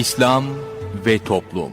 İslam ve Toplum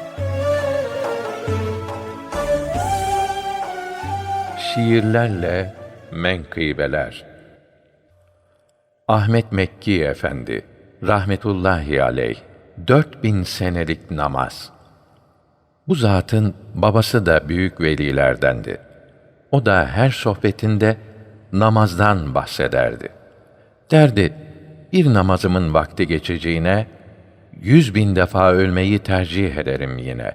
Şiirlerle menkıbeler Ahmet Mekki Efendi rahmetullahi aleyh 4000 senelik namaz. Bu zatın babası da büyük velilerdendi. O da her sohbetinde namazdan bahsederdi. Derdi, bir namazımın vakti geçeceğine yüz bin defa ölmeyi tercih ederim yine.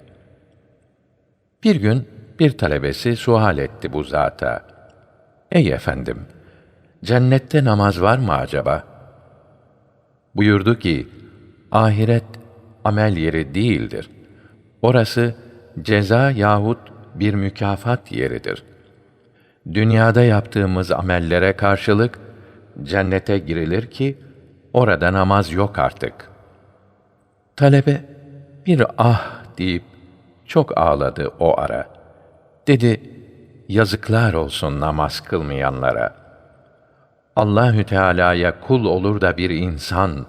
Bir gün bir talebesi sual etti bu zata. Ey efendim, cennette namaz var mı acaba? Buyurdu ki, ahiret amel yeri değildir. Orası ceza yahut bir mükafat yeridir. Dünyada yaptığımız amellere karşılık cennete girilir ki orada namaz yok artık. Talebe bir ah deyip çok ağladı o ara. Dedi, yazıklar olsun namaz kılmayanlara. Allahü Teala'ya kul olur da bir insan,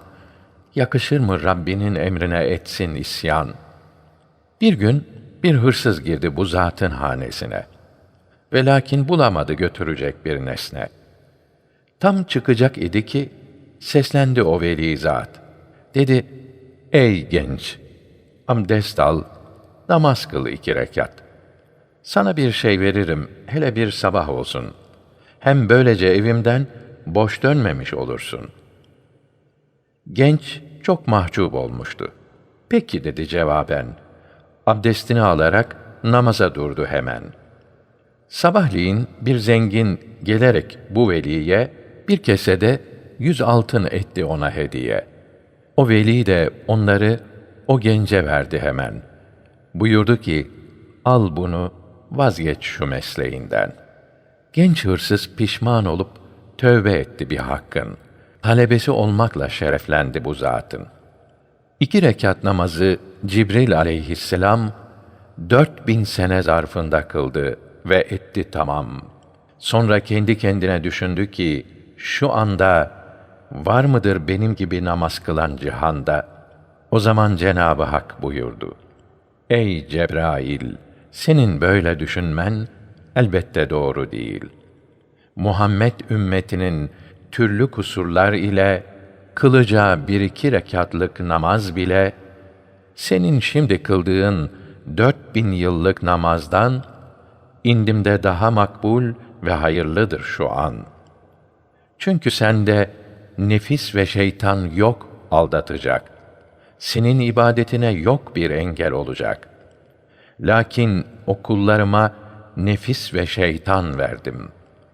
yakışır mı Rabbinin emrine etsin isyan? Bir gün bir hırsız girdi bu zatın hanesine. Ve lakin bulamadı götürecek bir nesne. Tam çıkacak idi ki, seslendi o veli zat. Dedi, ey genç, abdest al, namaz kıl iki rekat.'' Sana bir şey veririm, hele bir sabah olsun. Hem böylece evimden boş dönmemiş olursun. Genç çok mahcup olmuştu. Peki dedi cevaben. Abdestini alarak namaza durdu hemen. Sabahleyin bir zengin gelerek bu veliye bir kesede yüz altın etti ona hediye. O veli de onları o gence verdi hemen. Buyurdu ki, al bunu vazgeç şu mesleğinden. Genç hırsız pişman olup tövbe etti bir hakkın. Talebesi olmakla şereflendi bu zatın. İki rekat namazı Cibril aleyhisselam dört bin sene zarfında kıldı ve etti tamam. Sonra kendi kendine düşündü ki, şu anda var mıdır benim gibi namaz kılan cihanda? O zaman Cenabı Hak buyurdu. Ey Cebrail! Senin böyle düşünmen elbette doğru değil. Muhammed ümmetinin türlü kusurlar ile kılacağı bir iki rekatlık namaz bile senin şimdi kıldığın dört bin yıllık namazdan indimde daha makbul ve hayırlıdır şu an. Çünkü sende nefis ve şeytan yok aldatacak. Senin ibadetine yok bir engel olacak.'' Lakin okullarıma nefis ve şeytan verdim.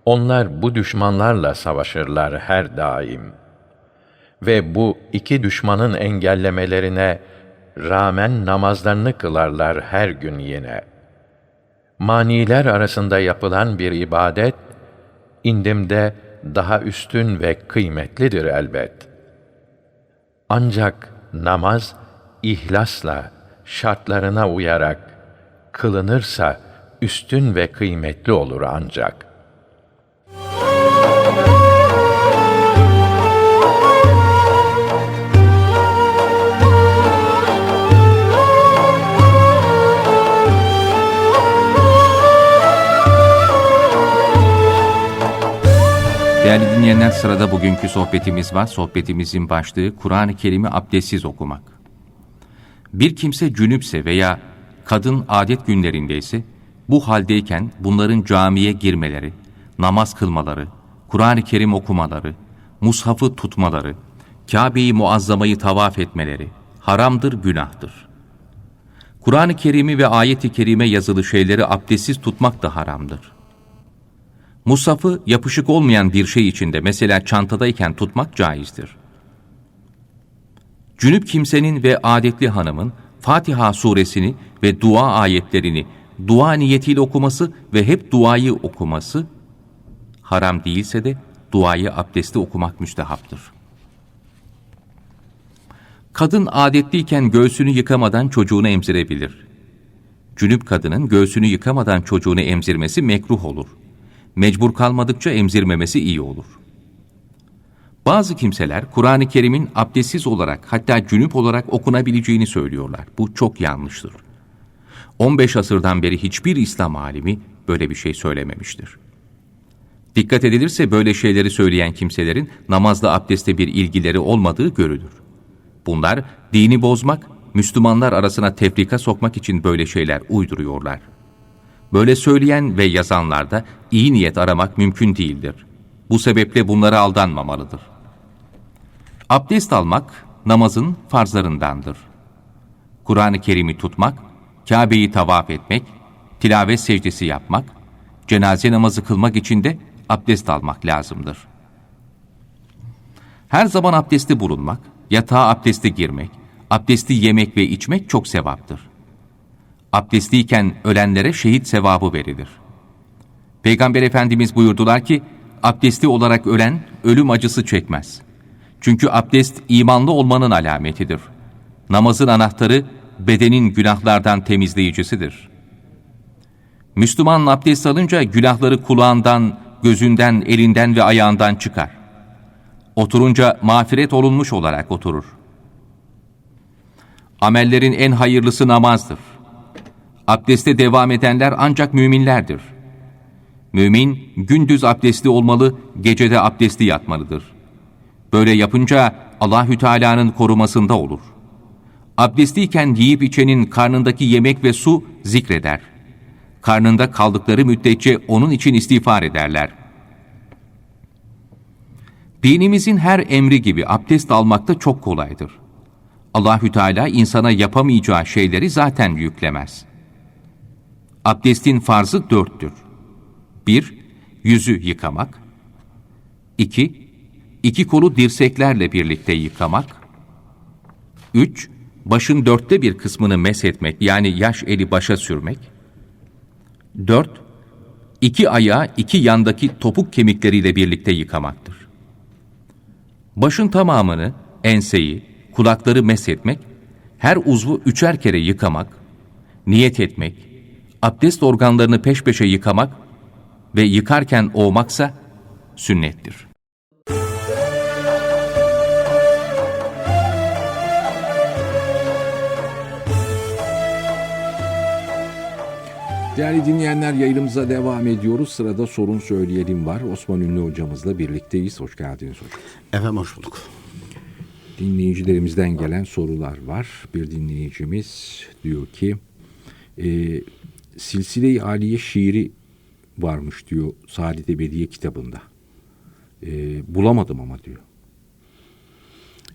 Onlar bu düşmanlarla savaşırlar her daim. Ve bu iki düşmanın engellemelerine rağmen namazlarını kılarlar her gün yine. Maniler arasında yapılan bir ibadet, indimde daha üstün ve kıymetlidir elbet. Ancak namaz, ihlasla, şartlarına uyarak, kılınırsa üstün ve kıymetli olur ancak. Değerli dinleyenler sırada bugünkü sohbetimiz var. Sohbetimizin başlığı Kur'an-ı Kerim'i abdestsiz okumak. Bir kimse cünüpse veya kadın adet günlerindeyse bu haldeyken bunların camiye girmeleri, namaz kılmaları, Kur'an-ı Kerim okumaları, mushafı tutmaları, Kabe-i Muazzama'yı tavaf etmeleri haramdır, günahtır. Kur'an-ı Kerim'i ve ayet-i kerime yazılı şeyleri abdestsiz tutmak da haramdır. Musafı yapışık olmayan bir şey içinde mesela çantadayken tutmak caizdir. Cünüp kimsenin ve adetli hanımın Fatiha suresini ve dua ayetlerini dua niyetiyle okuması ve hep duayı okuması haram değilse de duayı abdestte okumak müstehaptır. Kadın adetliyken göğsünü yıkamadan çocuğunu emzirebilir. Cünüp kadının göğsünü yıkamadan çocuğunu emzirmesi mekruh olur. Mecbur kalmadıkça emzirmemesi iyi olur. Bazı kimseler Kur'an-ı Kerim'in abdestsiz olarak hatta cünüp olarak okunabileceğini söylüyorlar. Bu çok yanlıştır. 15 asırdan beri hiçbir İslam alimi böyle bir şey söylememiştir. Dikkat edilirse böyle şeyleri söyleyen kimselerin namazla abdeste bir ilgileri olmadığı görülür. Bunlar dini bozmak, Müslümanlar arasına tefrika sokmak için böyle şeyler uyduruyorlar. Böyle söyleyen ve yazanlarda iyi niyet aramak mümkün değildir. Bu sebeple bunlara aldanmamalıdır. Abdest almak namazın farzlarındandır. Kur'an-ı Kerim'i tutmak, Kabe'yi tavaf etmek, tilavet secdesi yapmak, cenaze namazı kılmak için de abdest almak lazımdır. Her zaman abdesti bulunmak, yatağa abdeste girmek, abdesti yemek ve içmek çok sevaptır. Abdestliyken ölenlere şehit sevabı verilir. Peygamber Efendimiz buyurdular ki, abdestli olarak ölen ölüm acısı çekmez. Çünkü abdest imanlı olmanın alametidir. Namazın anahtarı bedenin günahlardan temizleyicisidir. Müslüman abdest alınca günahları kulağından, gözünden, elinden ve ayağından çıkar. Oturunca mağfiret olunmuş olarak oturur. Amellerin en hayırlısı namazdır. Abdeste devam edenler ancak müminlerdir. Mümin gündüz abdestli olmalı, gecede abdestli yatmalıdır. Böyle yapınca Allahü Teala'nın korumasında olur. Abdestliyken yiyip içenin karnındaki yemek ve su zikreder. Karnında kaldıkları müddetçe onun için istiğfar ederler. Dinimizin her emri gibi abdest almak da çok kolaydır. Allahü Teala insana yapamayacağı şeyleri zaten yüklemez. Abdestin farzı dörttür. 1. Yüzü yıkamak. 2. İki kolu dirseklerle birlikte yıkamak. 3. Başın dörtte bir kısmını meshetmek yani yaş eli başa sürmek. 4. İki ayağı iki yandaki topuk kemikleriyle birlikte yıkamaktır. Başın tamamını, enseyi, kulakları meshetmek, her uzvu üçer kere yıkamak, niyet etmek, abdest organlarını peş peşe yıkamak ve yıkarken ovmaksa sünnettir. Değerli dinleyenler yayınımıza devam ediyoruz. Sırada sorun söyleyelim var. Osman Ünlü hocamızla birlikteyiz. Hoş geldiniz hocam. Efendim hoş bulduk. Dinleyicilerimizden gelen sorular var. Bir dinleyicimiz diyor ki e, Silsile-i Aliye şiiri varmış diyor Saadet Ebediye kitabında. E, bulamadım ama diyor.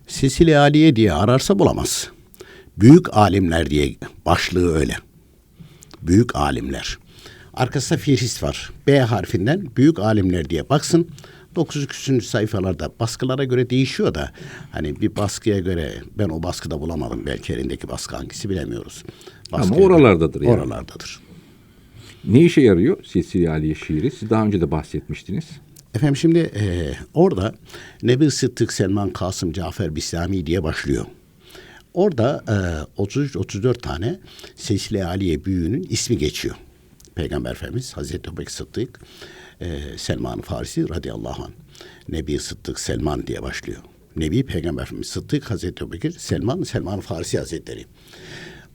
Sisili Aliye diye ararsa bulamaz. Büyük alimler diye başlığı öyle. Büyük alimler. Arkasında fihrist var. B harfinden büyük alimler diye baksın. 900 küsüncü sayfalarda baskılara göre değişiyor da hani bir baskıya göre ben o baskıda bulamadım. Belki elindeki baskı hangisi bilemiyoruz. Ama oralardadır yani. Oralardadır. Ne işe yarıyor Silsile-i Aliye şiiri? Siz daha önce de bahsetmiştiniz. Efendim şimdi e, orada Nebi Sıddık Selman Kasım Cafer Bislami diye başlıyor. Orada e, 33-34 tane Silsile Aliye büyüğünün ismi geçiyor. Peygamber Efendimiz Hazreti Ebubekir Sıddık e, Selman Farisi radıyallahu anh. Nebi Sıddık Selman diye başlıyor. Nebi Peygamber Efendimiz Sıddık Hazreti Ebubekir Selman Selman Farisi Hazretleri.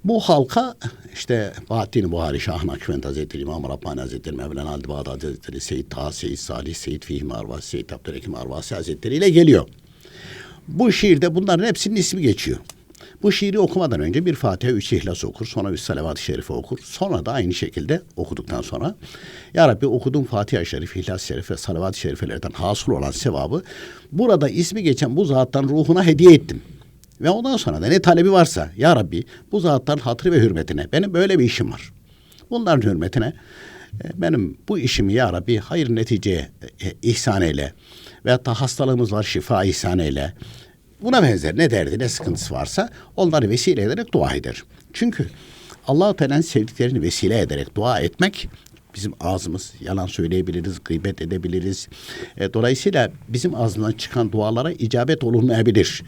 Bu halka işte Bahattin Buhari, Şah Nakşibend Hazretleri, İmam Rabbani Hazretleri, Mevlana Ali Bağdadi Hazretleri, Seyyid Taha, Seyyid Salih, Seyyid Fihmi Arvasi, Seyyid Abdülhakim Arvasi Hazretleri ile geliyor. Bu şiirde bunların hepsinin ismi geçiyor. Bu şiiri okumadan önce bir Fatiha, üç İhlas okur, sonra bir Salavat-ı Şerife okur. Sonra da aynı şekilde okuduktan sonra Ya Rabbi okuduğum Fatiha-i Şerif, İhlas-ı Şerif ve Salavat-ı Şerifelerden hasıl olan sevabı burada ismi geçen bu zattan ruhuna hediye ettim Ve ondan sonra da ne talebi varsa ya Rabbi bu zatların hatırı ve hürmetine benim böyle bir işim var. Bunların hürmetine e, benim bu işimi ya Rabbi hayır neticeye e, ihsan eyle. Veyahut da hastalığımız var şifa ihsan eyle. Buna benzer ne derdi ne sıkıntısı varsa onları vesile ederek dua eder. Çünkü Allah-u Teala'nın sevdiklerini vesile ederek dua etmek bizim ağzımız yalan söyleyebiliriz, gıybet edebiliriz. E, dolayısıyla bizim ağzından çıkan dualara icabet olunmayabilir.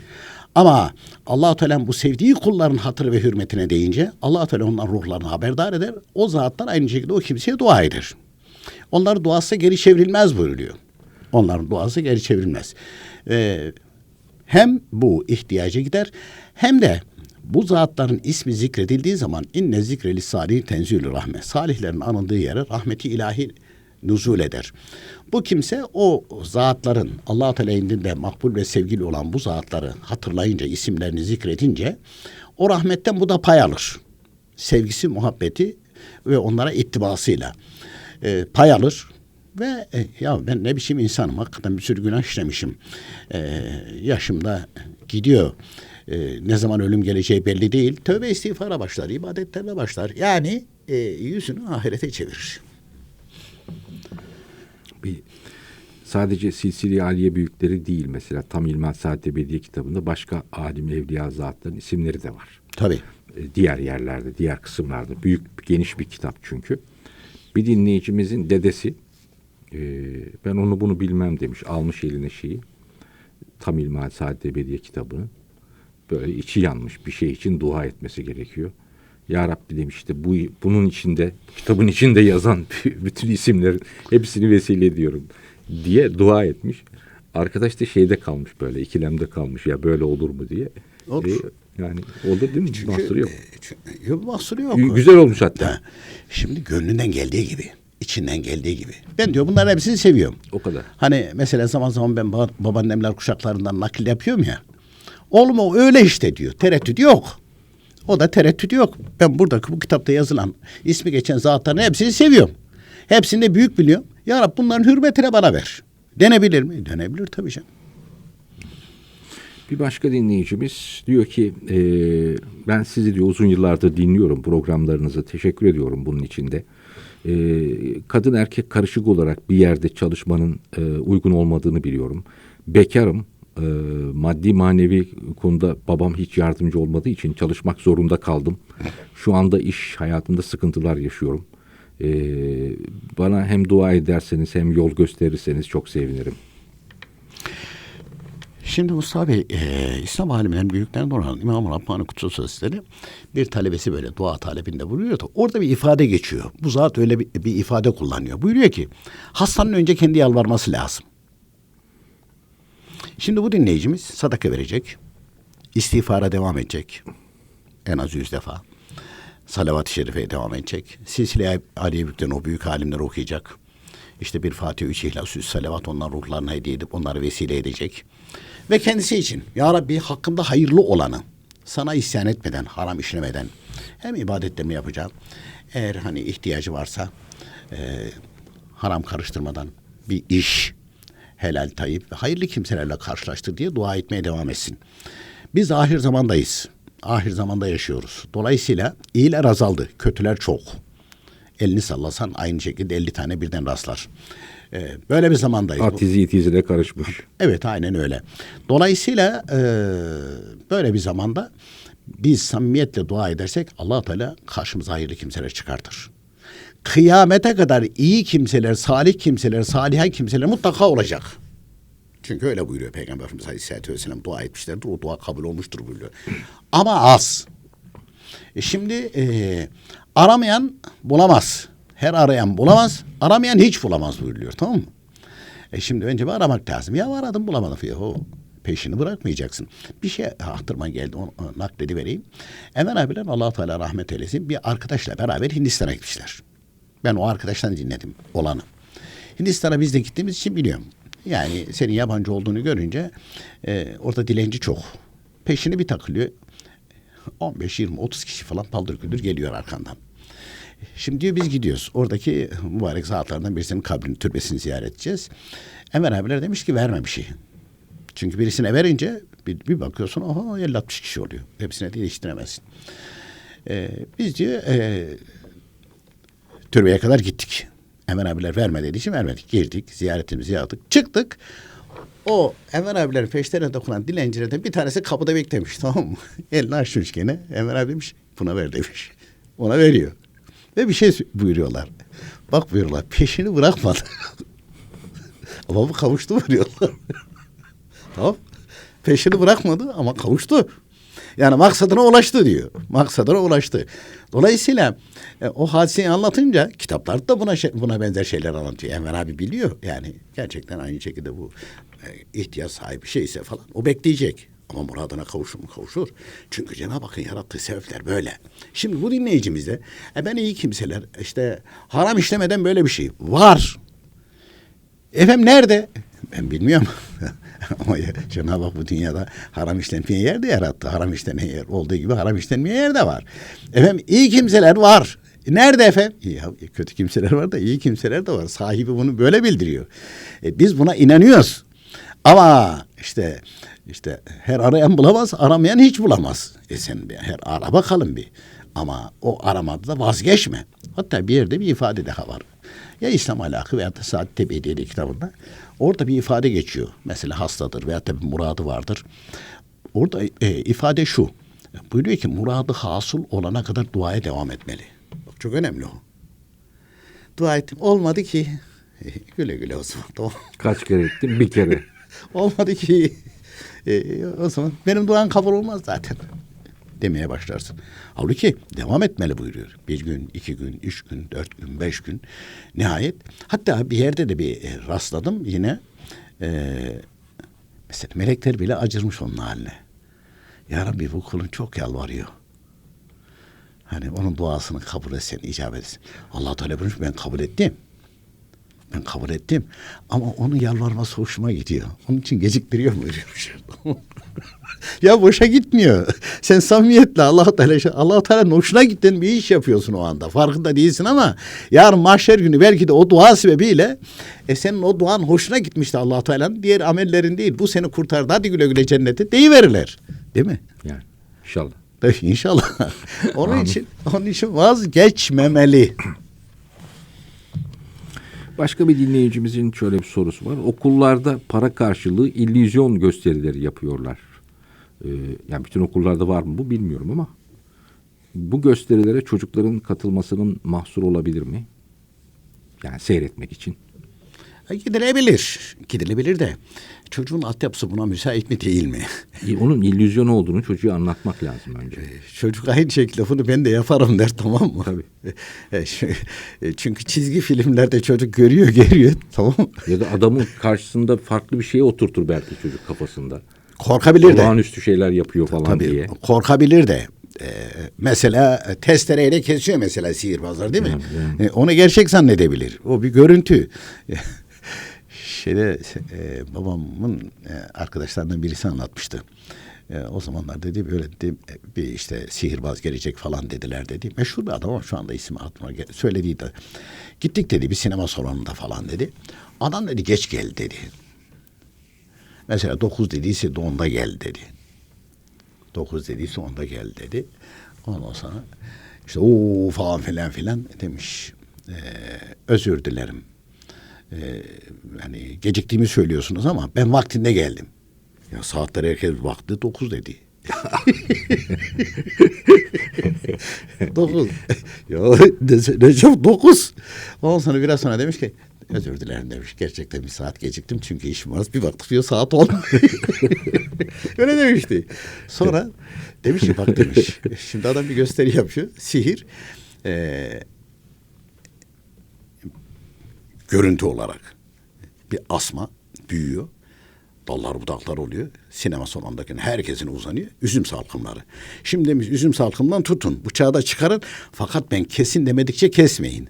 Ama allah Teala bu sevdiği kulların hatırı ve hürmetine deyince allah Teala onların ruhlarını haberdar eder. O zatlar aynı şekilde o kimseye dua eder. Onların duası geri çevrilmez buyuruyor. Onların duası geri çevrilmez. Ee, hem bu ihtiyaca gider hem de bu zatların ismi zikredildiği zaman inne zikreli salih tenzülü rahmet. Salihlerin anıldığı yere rahmeti ilahi nuzul eder. Bu kimse o zatların Allah Teala indinde makbul ve sevgili olan bu zatları hatırlayınca, isimlerini zikredince o rahmetten bu da pay alır. Sevgisi, muhabbeti ve onlara ittibasıyla e, pay alır. Ve e, ya ben ne biçim insanım hakikaten bir sürü günah işlemişim. E, yaşımda gidiyor. E, ne zaman ölüm geleceği belli değil. Tövbe istiğfara başlar, ibadetlerine başlar. Yani e, yüzünü ahirete çevirir. bir sadece Silsile-i Aliye büyükleri değil mesela Tam İlmal Saat Ebediye kitabında başka alim evliya zatların isimleri de var. Tabii. E, Diğer yerlerde, diğer kısımlarda büyük geniş bir kitap çünkü. Bir dinleyicimizin dedesi e, ben onu bunu bilmem demiş. Almış eline şeyi. Tam İlmal Saat Ebediye kitabını. Böyle içi yanmış bir şey için dua etmesi gerekiyor. Ya Rabbi demiş işte bu bunun içinde kitabın içinde yazan bütün isimlerin hepsini vesile ediyorum diye dua etmiş. Arkadaş da şeyde kalmış böyle ikilemde kalmış ya böyle olur mu diye. Olur. E, yani olur değil mi? Mahsuru yok. E, çünkü- Yok mahsuru yok. Güzel olmuş hatta. Ha, Şimdi gönlünden geldiği gibi, içinden geldiği gibi. Ben diyor bunların hepsini seviyorum. O kadar. Hani mesela zaman zaman ben ba- babaannemler kuşaklarından nakil yapıyorum ya. Oğlum o öyle işte diyor. Tereddüt yok. O da tereddüt yok. Ben buradaki bu kitapta yazılan ismi geçen zatların hepsini seviyorum. Hepsini de büyük biliyorum. Ya Rab bunların hürmetine bana ver. Denebilir mi? Denebilir tabii canım. Bir başka dinleyicimiz diyor ki e, ben sizi diyor uzun yıllardır dinliyorum programlarınızı teşekkür ediyorum bunun içinde. E, kadın erkek karışık olarak bir yerde çalışmanın e, uygun olmadığını biliyorum. Bekarım. E, maddi manevi konuda babam hiç yardımcı olmadığı için çalışmak zorunda kaldım. Şu anda iş hayatında sıkıntılar yaşıyorum. E, bana hem dua ederseniz hem yol gösterirseniz çok sevinirim. Şimdi Mustafa Bey, e, İslam alimlerinin büyüklerinden olan İmam-ı Rabbani Kutsu Sözleri bir talebesi böyle dua talebinde buluyor da orada bir ifade geçiyor. Bu zat öyle bir, bir ifade kullanıyor. Buyuruyor ki hastanın önce kendi yalvarması lazım. Şimdi bu dinleyicimiz sadaka verecek, istiğfara devam edecek en az yüz defa. Salavat-ı Şerife'ye devam edecek. Silsile-i Aliye Büyüklerin o büyük alimleri okuyacak. İşte bir Fatih, üç İhlas, üç Salavat onların ruhlarına hediye edip onları vesile edecek. Ve kendisi için Ya Rabbi hakkımda hayırlı olanı sana isyan etmeden, haram işlemeden hem ibadetlerimi yapacağım. Eğer hani ihtiyacı varsa e, haram karıştırmadan bir iş, helal tayip ve hayırlı kimselerle karşılaştır diye dua etmeye devam etsin. Biz ahir zamandayız. Ahir zamanda yaşıyoruz. Dolayısıyla iyiler azaldı, kötüler çok. Elini sallasan aynı şekilde 50 tane birden rastlar. Ee, böyle bir zamandayız. Atizi itizine karışmış. Evet aynen öyle. Dolayısıyla e, böyle bir zamanda biz samimiyetle dua edersek allah Teala karşımıza hayırlı kimseler çıkartır. Kıyamete kadar iyi kimseler, salih kimseler, saliha kimseler mutlaka olacak. Çünkü öyle buyuruyor Peygamber Efendimiz Aleyhisselatü Vesselam dua etmişlerdir. O dua kabul olmuştur buyuruyor. Ama az. E şimdi e, aramayan bulamaz. Her arayan bulamaz. Aramayan hiç bulamaz buyuruyor tamam mı? E şimdi önce bir aramak lazım. Ya aradım bulamadım. Ya, o peşini bırakmayacaksın. Bir şey aklıma geldi. Onu, nakledi vereyim. Emel abiler allah Teala rahmet eylesin. Bir arkadaşla beraber Hindistan'a gitmişler. Ben o arkadaştan dinledim olanı. Hindistan'a biz de gittiğimiz için biliyorum. Yani senin yabancı olduğunu görünce e, orada dilenci çok. Peşini bir takılıyor. 15, 20, 30 kişi falan paldır küldür geliyor arkandan. Şimdi diyor biz gidiyoruz. Oradaki mübarek zatlardan birisinin kabrini, türbesini ziyaret edeceğiz. Emir abiler demiş ki verme bir şey. Çünkü birisine verince bir, bir bakıyorsun oha 50-60 kişi oluyor. Hepsine de yetiştiremezsin. Ee, biz diyor e, türbeye kadar gittik. Hemen abiler verme dediği için vermedik. Girdik, ziyaretimizi yaptık. Çıktık. O Enver abilerin peşlerine dokunan dilencilerden bir tanesi kapıda beklemiş tamam mı? Elini açmış gene. Enver abi demiş buna ver demiş. Ona veriyor. Ve bir şey buyuruyorlar. Bak buyuruyorlar peşini bırakmadı. ama bu kavuştu buyuruyorlar. tamam. Peşini bırakmadı ama kavuştu. Yani maksadına ulaştı diyor. Maksadına ulaştı. Dolayısıyla e, o hadiseyi anlatınca kitaplarda da buna şey- buna benzer şeyler anlatıyor. Enver abi biliyor. Yani gerçekten aynı şekilde bu e, ihtiyaç sahibi şeyse falan o bekleyecek. Ama muradına kavuşur mu kavuşur. Çünkü Cenab-ı Hakk'ın yarattığı sebepler böyle. Şimdi bu dinleyicimizde e ben iyi kimseler işte haram işlemeden böyle bir şey var. Efendim nerede? Ben bilmiyorum. Ama Cenab-ı Hak bu dünyada haram işlenmeyen yer de yarattı. Haram işlenen yer olduğu gibi haram işlenmeyen yer de var. Efendim iyi kimseler var. E Nerede efendim? Ya, kötü kimseler var da iyi kimseler de var. Sahibi bunu böyle bildiriyor. E, biz buna inanıyoruz. Ama işte işte her arayan bulamaz, aramayan hiç bulamaz. E sen bir her ara bakalım bir. Ama o aramada da vazgeçme. Hatta bir yerde bir ifade daha var. Ya İslam ahlakı veya da Saat Tebediye'de kitabında orada bir ifade geçiyor. Mesela hastadır veya da bir muradı vardır. Orada e, ifade şu. Buyuruyor ki muradı hasıl olana kadar duaya devam etmeli. Bak çok önemli o. Dua ettim. Olmadı ki. Güle güle o zaman. Kaç kere ettim? Bir kere. Olmadı ki. E, o zaman benim duan kabul olmaz zaten. Demeye başlarsın. Halbuki devam etmeli buyuruyor. Bir gün, iki gün, üç gün, dört gün, beş gün. Nihayet. Hatta bir yerde de bir e, rastladım yine. E, mesela melekler bile acırmış onun haline. Ya Rabbi bu kulun çok yalvarıyor. Hani onun duasını kabul etsen, icabet etsin. Allah Teala buyurmuş ben kabul ettim. Ben kabul ettim. Ama onun yalvarması hoşuma gidiyor. Onun için geciktiriyor buyuruyor. ya boşa gitmiyor. Sen samimiyetle Allah Teala Allah Teala'nın hoşuna gitten bir iş yapıyorsun o anda. Farkında değilsin ama yarın mahşer günü belki de o dua sebebiyle e senin o duan hoşuna gitmişti Allah Teala'nın. Diğer amellerin değil. Bu seni kurtardı. Hadi güle güle cennete deyiverirler. Değil mi? Yani inşallah. Tabii inşallah. onun için onun için vazgeçmemeli. Başka bir dinleyicimizin şöyle bir sorusu var. Okullarda para karşılığı illüzyon gösterileri yapıyorlar. Ee, yani bütün okullarda var mı bu bilmiyorum ama bu gösterilere çocukların katılmasının mahsur olabilir mi? Yani seyretmek için. E, Gidilebilir. Gidilebilir de çocuğun altyapısı buna müsait mi değil mi? İyi, Onun illüzyon olduğunu çocuğa anlatmak lazım önce. Çocuk aynı şekilde bunu ben de yaparım der tamam mı? Tabii. E, e, Çünkü çizgi filmlerde çocuk görüyor görüyor tamam mı? Ya da adamın karşısında farklı bir şeye oturtur belki çocuk kafasında. Korkabilir de. Olağanüstü şeyler yapıyor falan Tabii diye. korkabilir de. E, mesela e, testereyle kesiyor mesela sihirbazlar değil mi? E, onu gerçek zannedebilir. O bir görüntü. Şeyde e, babamın e, arkadaşlarından birisi anlatmıştı. E, o zamanlar dedi böyle dedi, e, bir işte sihirbaz gelecek falan dediler dedi. Meşhur bir adam ama şu anda ismi gel- söylediği de. Gittik dedi bir sinema salonunda falan dedi. Adam dedi geç gel dedi. Mesela 9 dediyse de 10'da gel dedi. 9 dediyse 10'da gel dedi. Ondan sonra işte o falan filan filan demiş. Ee, özür dilerim. Ee, yani geciktiğimi söylüyorsunuz ama ben vaktinde geldim. Ya saatler herkes vakti 9 dedi. 9. ya Recep 9. Ondan sonra biraz sonra demiş ki özür dilerim demiş. Gerçekten bir saat geciktim çünkü işim var. Bir baktık diyor saat 10. Öyle demişti. Sonra demiş ki bak demiş. Şimdi adam bir gösteri yapıyor. Sihir. Ee, görüntü olarak bir asma büyüyor. Dallar budaklar oluyor. Sinema salonundaki herkesin uzanıyor. Üzüm salkımları. Şimdi demiş üzüm salkımdan tutun. Bıçağı da çıkarın. Fakat ben kesin demedikçe kesmeyin.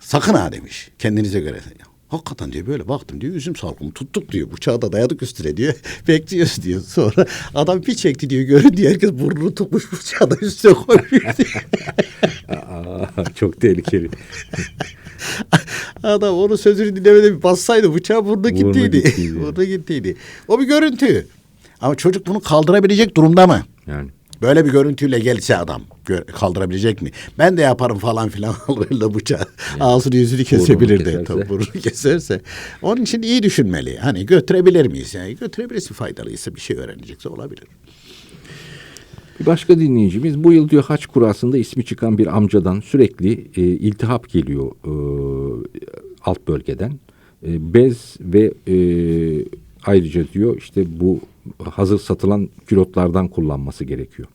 Sakın ha demiş. Kendinize göre. Hakikaten diyor böyle baktım diyor üzüm salkımı tuttuk diyor. Bıçağı da dayadık üstüne diyor. Bekliyoruz diyor. Sonra adam bir çekti diyor. Görün diyor. Herkes burnunu tutmuş bıçağı da üstüne koymuş diyor. Aa, çok tehlikeli. Adam onun sözünü dinlemede bir bassaydı bıçağı burnu gittiydi. gittiydi. burnu gittiydi. O bir görüntü. Ama çocuk bunu kaldırabilecek durumda mı? Yani Böyle bir görüntüyle gelse adam kaldırabilecek mi? Ben de yaparım falan filan alırla bıçağı. Ağzını yüzünü kesebilirdi. keserse. Tabii burnunu keserse. Onun için iyi düşünmeli. Hani götürebilir miyiz? Yani götürebilirsin faydalıysa bir şey öğrenecekse olabilir. Bir başka dinleyicimiz bu yıl diyor haç kurasında ismi çıkan bir amcadan sürekli e, iltihap geliyor e, alt bölgeden. E, bez ve e, ayrıca diyor işte bu hazır satılan külotlardan kullanması gerekiyor.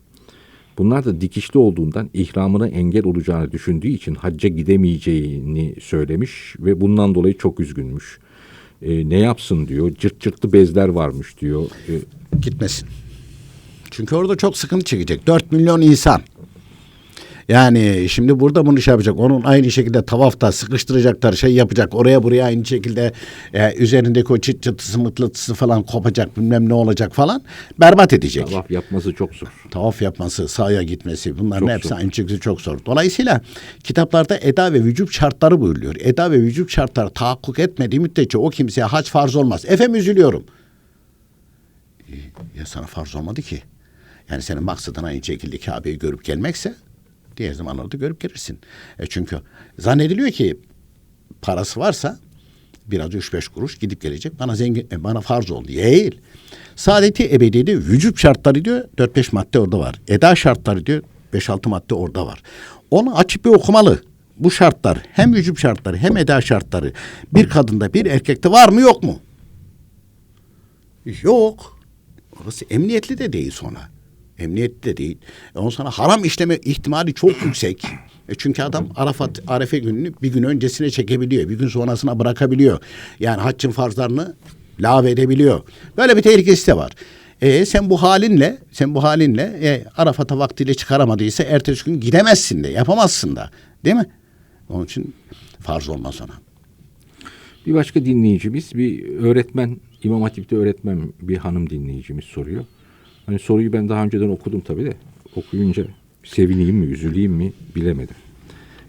Bunlar da dikişli olduğundan ihramına engel olacağını düşündüğü için hacca gidemeyeceğini söylemiş ve bundan dolayı çok üzgünmüş. E, ne yapsın diyor. Cırt cırtlı bezler varmış diyor. E, Gitmesin. Çünkü orada çok sıkıntı çekecek. 4 milyon insan. Yani şimdi burada bunu şey yapacak. Onun aynı şekilde tavafta sıkıştıracaklar şey yapacak. Oraya buraya aynı şekilde e, üzerindeki o çıt çıtısı mıtlıtısı falan kopacak bilmem ne olacak falan. Berbat edecek. tavaf yapması çok zor. Tavaf yapması, sahaya gitmesi bunların Çok hepsi zor. aynı şekilde çok zor. Dolayısıyla kitaplarda eda ve vücub şartları buyuruluyor. Eda ve vücub şartları tahakkuk etmediği müddetçe o kimseye hac farz olmaz. Efendim üzülüyorum. E, Ya sana farz olmadı ki. Yani senin maksadın aynı şekilde Kabe'yi görüp gelmekse diğer zamanlarda görüp gelirsin. E çünkü zannediliyor ki parası varsa biraz üç beş kuruş gidip gelecek bana zengin e, bana farz oldu. Değil. Saadeti ebediyede vücut şartları diyor 4-5 madde orada var. Eda şartları diyor 5-6 madde orada var. Onu açıp bir okumalı. Bu şartlar hem vücut şartları hem eda şartları bir kadında bir erkekte var mı yok mu? Yok. Orası emniyetli de değil sonra. Emniyetli de değil. E ondan sonra haram işleme ihtimali çok yüksek. E çünkü adam Arafat, Arefe gününü bir gün öncesine çekebiliyor. Bir gün sonrasına bırakabiliyor. Yani haccın farzlarını lave edebiliyor. Böyle bir tehlikesi de var. E sen bu halinle, sen bu halinle e, Arafat'a vaktiyle çıkaramadıysa ertesi gün gidemezsin de, yapamazsın da. Değil mi? Onun için farz olmaz ona. Bir başka dinleyicimiz bir öğretmen, İmam Hatip'te öğretmen bir hanım dinleyicimiz soruyor. Hani soruyu ben daha önceden okudum tabii de okuyunca sevineyim mi, üzüleyim mi bilemedim.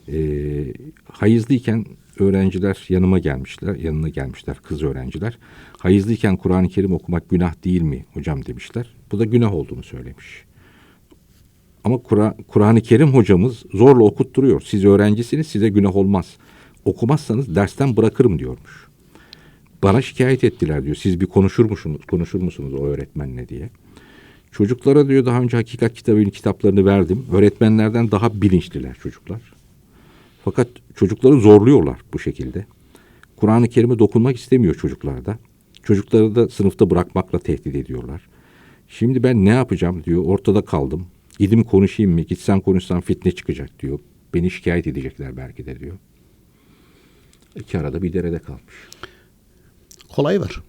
Ee, hayızlıyken öğrenciler yanıma gelmişler, yanına gelmişler kız öğrenciler. Hayızlıyken Kur'an-ı Kerim okumak günah değil mi hocam demişler. Bu da günah olduğunu söylemiş. Ama Kur'an- Kur'an-ı Kerim hocamız zorla okutturuyor. Siz öğrencisiniz size günah olmaz. Okumazsanız dersten bırakırım diyormuş. Bana şikayet ettiler diyor. Siz bir konuşur musunuz, konuşur musunuz o öğretmenle diye. Çocuklara diyor daha önce hakikat kitabının kitaplarını verdim. Öğretmenlerden daha bilinçliler çocuklar. Fakat çocukları zorluyorlar bu şekilde. Kur'an-ı Kerim'e dokunmak istemiyor çocuklar da. Çocukları da sınıfta bırakmakla tehdit ediyorlar. Şimdi ben ne yapacağım diyor. Ortada kaldım. Gidip konuşayım mı? Gitsem konuşsam fitne çıkacak diyor. Beni şikayet edecekler belki de diyor. İki arada bir derede kalmış. kolay var.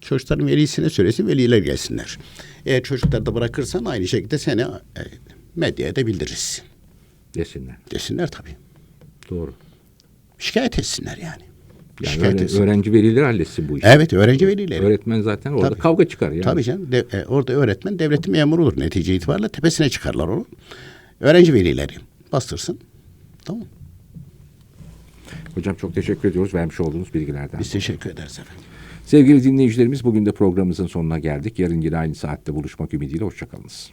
Çocukların velisine söylesin veliler gelsinler. Eğer çocukları da bırakırsan aynı şekilde seni e, medyaya da bildiririz. Desinler. Desinler tabii. Doğru. Şikayet etsinler yani. Yani Şikayet öğren- etsin. öğrenci velileri halletsin bu işi. Evet öğrenci velileri. Öğretmen zaten orada Tabii. kavga çıkar yani. Tabii canım. De- e, orada öğretmen devletin memurudur netice itibariyle. Tepesine çıkarlar onu. Öğrenci velileri bastırsın. Tamam. Hocam çok teşekkür ediyoruz vermiş olduğunuz bilgilerden. Biz teşekkür ederiz efendim. Sevgili dinleyicilerimiz bugün de programımızın sonuna geldik. Yarın yine aynı saatte buluşmak ümidiyle hoşçakalınız.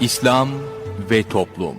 İslam ve Toplum